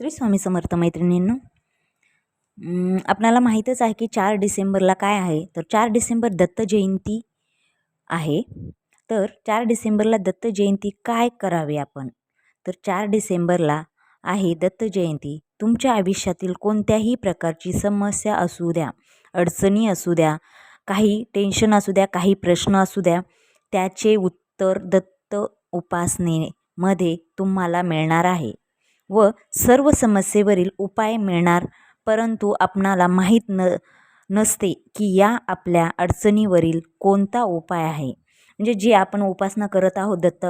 श्री स्वामी समर्थ मैत्रिणींनो आपणाला माहीतच आहे की चार डिसेंबरला काय आहे? तर चार डिसेंबर दत्त जयंती आहे. तर चार डिसेंबरला दत्त जयंती काय करावी आपण? तर चार डिसेंबरला आहे दत्त जयंती. तुमच्या आयुष्यातील कोणत्याही प्रकारची समस्या असू द्या अडचणी असू द्या काही टेन्शन असू द्या काही प्रश्न असू द्या त्याचे उत्तर दत्त उपासनेमध्ये तुम्हाला मिळणार आहे. व सर्व समस्येवरील उपाय मिळणार. परंतु आपणाला माहीत न नसते की या आपल्या अडचणीवरील कोणता उपाय आहे. म्हणजे जी आपण उपासना करत आहोत दत्त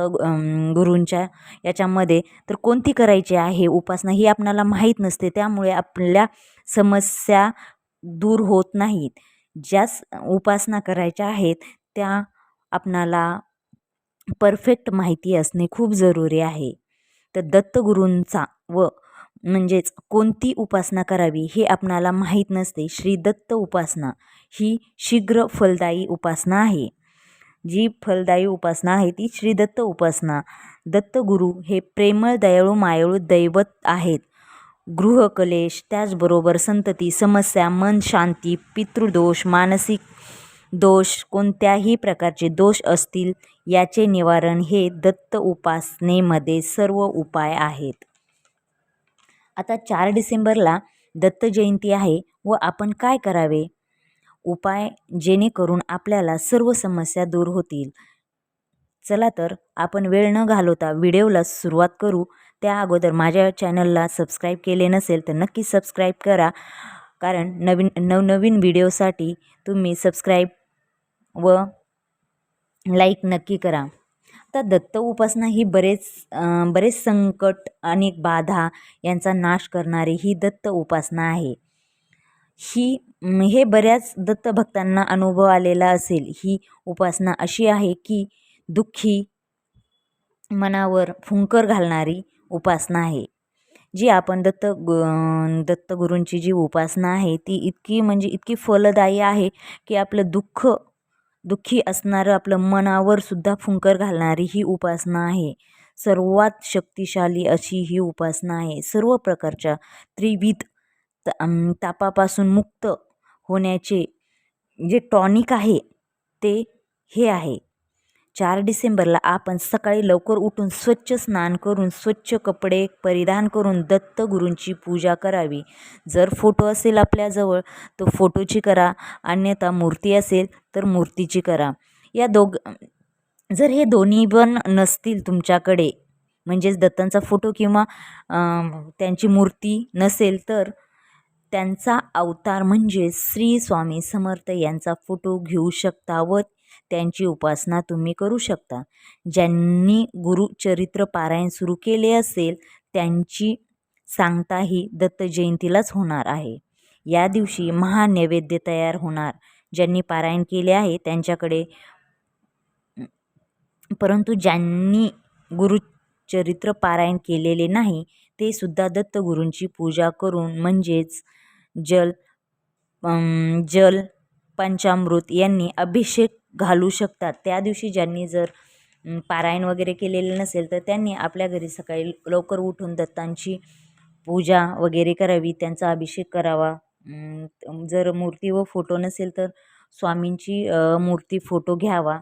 गुरूंच्या याच्यामध्ये तर कोणती करायची आहे उपासना ही आपणाला माहीत नसते. त्यामुळे आपल्या समस्या दूर होत नाहीत. ज्या स- उपासना करायच्या आहेत त्या आपणाला परफेक्ट माहिती असणे खूप जरुरी आहे. तर दत्तगुरूंचा व म्हणजेच कोणती उपासना करावी हे आपणाला माहीत नसते. श्री दत्त उपासना ही शीघ्र फलदायी उपासना आहे. जी फलदायी उपासना आहे ती श्री दत्त उपासना. दत्तगुरू हे प्रेमळ दयाळू मायाळू दैवत आहेत. गृहकलेश त्याचबरोबर संतती समस्या मन शांती पितृदोष मानसिक दोष कोणत्याही प्रकारचे दोष असतील याचे निवारण हे दत्त उपासनेमध्ये सर्व उपाय आहेत. आता चार डिसेंबरला दत्त जयंती आहे व आपण काय करावे? उपाय जेणेकरून आपल्याला सर्व समस्या दूर होतील. चला तर आपण वेळ न घालवता व्हिडिओला सुरुवात करू. त्या अगोदर माझ्या चॅनलला सबस्क्राईब केले नसेल तर नक्की सबस्क्राईब करा. कारण नवीन नवनवीन व्हिडिओसाठी तुम्ही सबस्क्राईब व लाईक नक्की करा. आता दत्त उपासना ही बरेच बरेच संकट अनेक बाधा यांचा नाश करणारी ही दत्त उपासना आहे. ही हे बऱ्याच दत्त भक्तांना अनुभव आलेला असेल. ही उपासना अशी आहे की दुःखी मनावर फुंकर घालणारी उपासना आहे. जी आपण दत्त गु दत्तगुरूंची जी उपासना आहे ती इतकी म्हणजे इतकी फलदायी आहे की आपलं दुःख दुःखी असणारं आपलं मनावर सुद्धा फुंकर घालणारी ही उपासना आहे. सर्वात शक्तिशाली अशी ही उपासना आहे. सर्व प्रकारच्या त्रिविध तापापासून मुक्त होण्याचे जे टॉनिक आहे ते हे आहे. चार डिसेंबरला आपण सकाळी लवकर उठून स्वच्छ स्नान करून स्वच्छ कपडे परिधान करून दत्तगुरूंची पूजा करावी. जर फोटो असेल आपल्याजवळ तर फोटोची करा. अन्यथा मूर्ती असेल तर मूर्तीची करा. या दोघ जर हे दोन्ही पण नसतील तुमच्याकडे म्हणजेच दत्तांचा फोटो किंवा त्यांची मूर्ती नसेल तर त्यांचा अवतार म्हणजे श्री स्वामी समर्थ यांचा फोटो घेऊ शकता व त्यांची उपासना तुम्ही करू शकता. ज्यांनी गुरुचरित्र पारायण सुरू केले असेल त्यांची सांगता ही दत्त जयंतीलाच होणार आहे. या दिवशी महानैवेद्य तयार होणार. ज्यांनी पारायण केले आहे त्यांच्याकडे परंतु ज्यांनी गुरुचरित्र पारायण केलेले नाही ते सुद्धा दत्तगुरूंची पूजा करून म्हणजेच जल जल पंचामृत यांनी अभिषेक घालू शकतात. त्या दिवशी ज्यांनी जर पारायण वगैरे केलेलं नसेल तर त्यांनी आपल्या घरी सकाळी लवकर उठून दत्तांची पूजा वगैरे करावी त्यांचा अभिषेक करावा. जर मूर्ती व फोटो नसेल तर स्वामींची मूर्ती फोटो घ्यावा.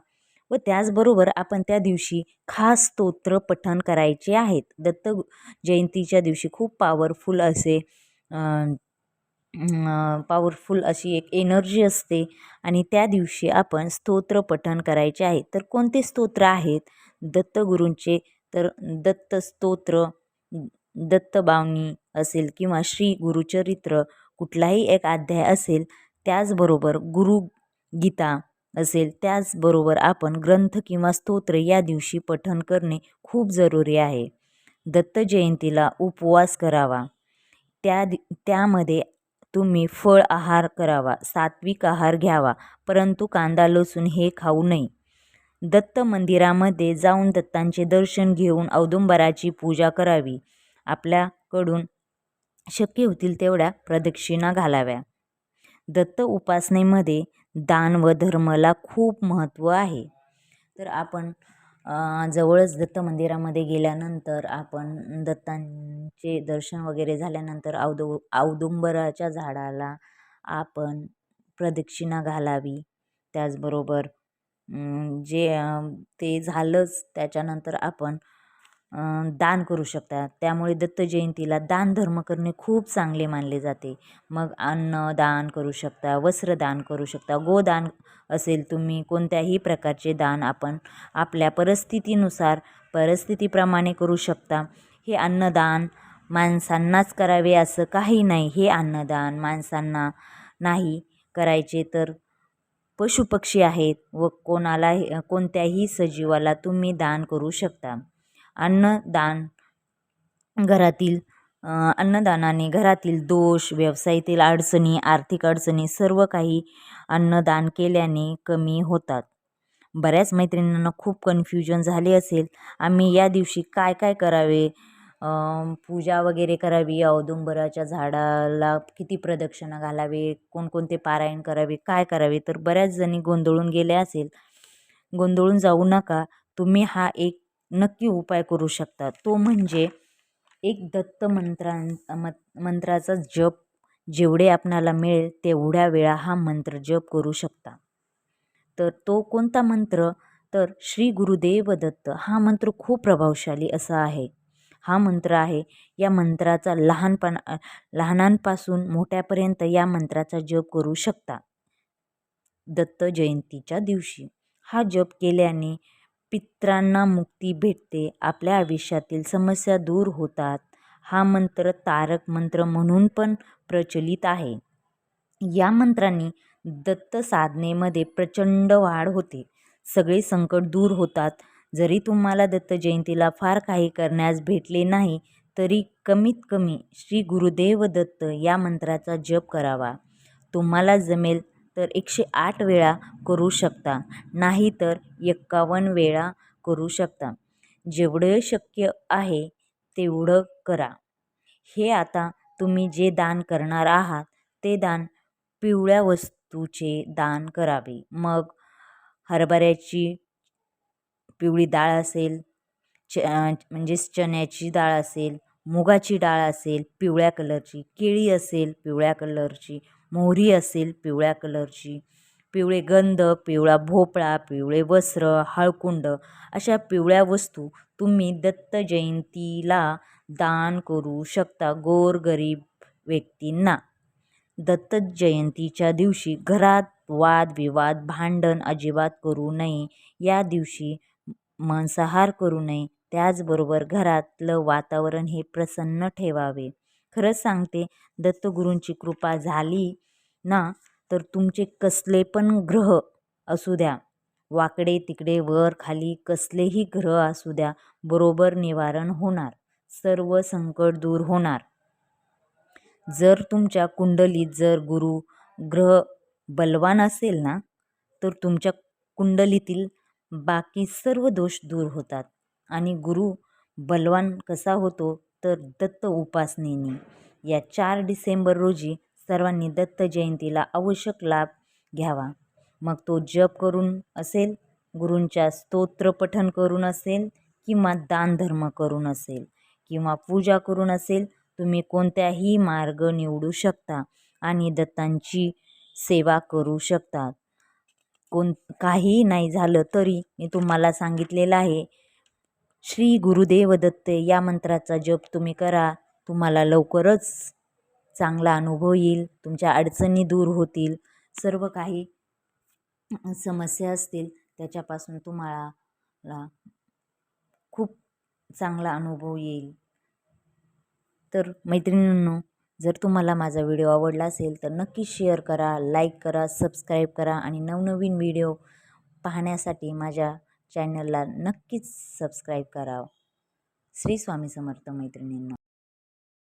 व त्याचबरोबर आपण त्या दिवशी खास स्तोत्र पठण करायचे आहेत. दत्त जयंतीच्या दिवशी खूप पॉवरफुल असे पॉवरफुल अशी एक एनर्जी असते. आणि त्या दिवशी आपण स्तोत्र पठण करायचे आहे. तर कोणते स्तोत्र आहेत? दत्तगुरूंचे तर दत्त स्तोत्र दत्तबावनी असेल किंवा श्री गुरुचरित्र कुठलाही एक अध्याय असेल त्याचबरोबर गुरुगीता असेल त्याचबरोबर आपण ग्रंथ किंवा स्तोत्र या दिवशी पठण करणे खूप जरुरी आहे. दत्त जयंतीला उपवास करावा. त्या दि त्यामध्ये तुम्ही फळ आहार करावा सात्विक आहार घ्यावा परंतु कांदा लसूण हे खाऊ नये. दत्त मंदिरामध्ये जाऊन दत्तांचे दर्शन घेऊन औदुंबराची पूजा करावी. आपल्याकडून शक्य होतील तेवढ्या प्रदक्षिणा घालाव्या. दत्त उपासनेमध्ये दान व धर्माला खूप महत्त्व आहे. तर आपण जवळच दत्त मंदिरामध्ये गेल्यानंतर आपण दत्तांचे दर्शन वगैरे झाल्यानंतर औदु औदुंबराच्या झाडाला आपण प्रदक्षिणा घालावी. त्याचबरोबर जे ते झालंच त्याच्यानंतर आपण दान करू शकता त्यामुळे दत्त जयंतीला दानधर्म करणे खूप चांगले मानले जाते. मग अन्न दान करू शकता वस्त्रदान करू शकता गोदान असेल तुम्ही कोणत्याही प्रकारचे दान आपण आपल्या परिस्थितीनुसार परिस्थितीप्रमाणे करू शकता. हे अन्नदान माणसांनाच करावे असं काही नाही. हे अन्नदान माणसांना नाही करायचे तर पशुपक्षी आहेत व कोणाला कोणत्याही सजीवाला तुम्ही दान करू शकता. अन्नदान घरातील अन्नदानाने घरातील दोष व्यवसायातील अडचणी आर्थिक अडचणी सर्व काही अन्नदान केल्याने कमी होतात. बऱ्याच मैत्रिणींना खूप कन्फ्युजन झाले असेल आम्ही या दिवशी काय काय करावे? पूजा वगैरे करावी औदुंबराच्या झाडाला किती प्रदक्षिणा घालावे कोणकोणते पारायण करावे काय करावे? तर बऱ्याच जणी गोंधळून गेल्या असेल. गोंधळून जाऊ नका. तुम्ही हा एक नक्की उपाय करू शकता तो म्हणजे एक दत्त मंत्रां म मंत्राचा जप. जेवढे आपणाला मिळेल तेवढ्या वेळा हा मंत्र जप करू शकता. तर तो कोणता मंत्र? तर श्री गुरुदेव दत्त. हा मंत्र खूप प्रभावशाली असा आहे. हा मंत्र आहे या मंत्राचा लहानपण लहानांपासून मोठ्यापर्यंत या मंत्राचा जप करू शकता. दत्त जयंतीच्या दिवशी. हा जप केल्याने पित्रांना मुक्ती भेटते. आपल्या आयुष्यातील समस्या दूर होतात. हा मंत्र तारक मंत्र म्हणून पण प्रचलित आहे. या मंत्रांनी दत्त साधनेमध्ये प्रचंड वाढ होते. सगळे संकट दूर होतात. जरी तुम्हाला दत्त जयंतीला फार काही करण्यास भेटले नाही तरी कमीत कमी श्री गुरुदेव दत्त या मंत्राचा जप करावा. तुम्हाला जमेल तर एकशे आठ वेळा करू शकता. नाही तर एक्कावन्न वेळा करू शकता. जेवढं शक्य आहे तेवढं करा. हे आता तुम्ही जे दान करणार आहात ते दान पिवळ्या वस्तूचे दान करावे. मग हरभऱ्याची पिवळी डाळ असेल च म्हणजेच चण्याची डाळ असेल मुगाची डाळ असेल पिवळ्या कलरची केळी असेल पिवळ्या कलरची मोहरी असेल पिवळ्या कलरची. पिवळे गंध पिवळा भोपळा पिवळे वस्त्र हळकुंड अशा पिवळ्या वस्तू तुम्ही दत्त जयंतीला दान करू शकता गोरगरीब व्यक्तींना. दत्त जयंतीच्या दिवशी घरात वादविवाद भांडण अजिबात करू नये. या दिवशी मांसाहार करू नये. त्याचबरोबर घरातलं वातावरण हे प्रसन्न ठेवावे. खरंच सांगते दत्तगुरूंची कृपा झाली ना तर तुमचे कसले पण ग्रह असू द्या वाकडे तिकडे वर खाली कसलेही ग्रह असू द्या बरोबर निवारण होणार सर्व संकट दूर होणार. जर तुमच्या कुंडलीत जर गुरु ग्रह बलवान असेल ना तर तुमच्या कुंडलीतील बाकी सर्व दोष दूर होतात आणि गुरु बलवान कसा होतो? तर दत्त उपासनेने. या चार डिसेंबर रोजी सर्वांनी दत्त जयंतीला आवश्यक लाभ घ्यावा. मग तो जप करून असेल गुरूंच्या स्तोत्र पठन करून असेल किंवा दानधर्म करून असेल किंवा पूजा करून असेल तुम्ही कोणत्याही मार्ग निवडू शकता आणि दत्तांची सेवा करू शकता. कोण काही नाही झालं तरी मी तुम्हाला सांगितलेलं आहे श्री गुरुदेव दत्त या मंत्राचा जप तुम्ही करा. तुम्हाला लवकरच चांगला अनुभव येईल. तुमच्या अडचणी दूर होतील. सर्व काही समस्या असतील. त्याच्यापासून तुम्हाला खूप चांगला अनुभव येईल. तर मैत्रिणींनो जर तुम्हाला माझा व्हिडिओ आवडला असेल तर नक्की शेअर करा लाईक करा सबस्क्राईब करा आणि नवनवीन व्हिडिओ पाहण्यासाठी माझ्या चॅनलला नक्कीच सबस्क्राईब करावं. श्री स्वामी समर्थ मैत्रिणींनो.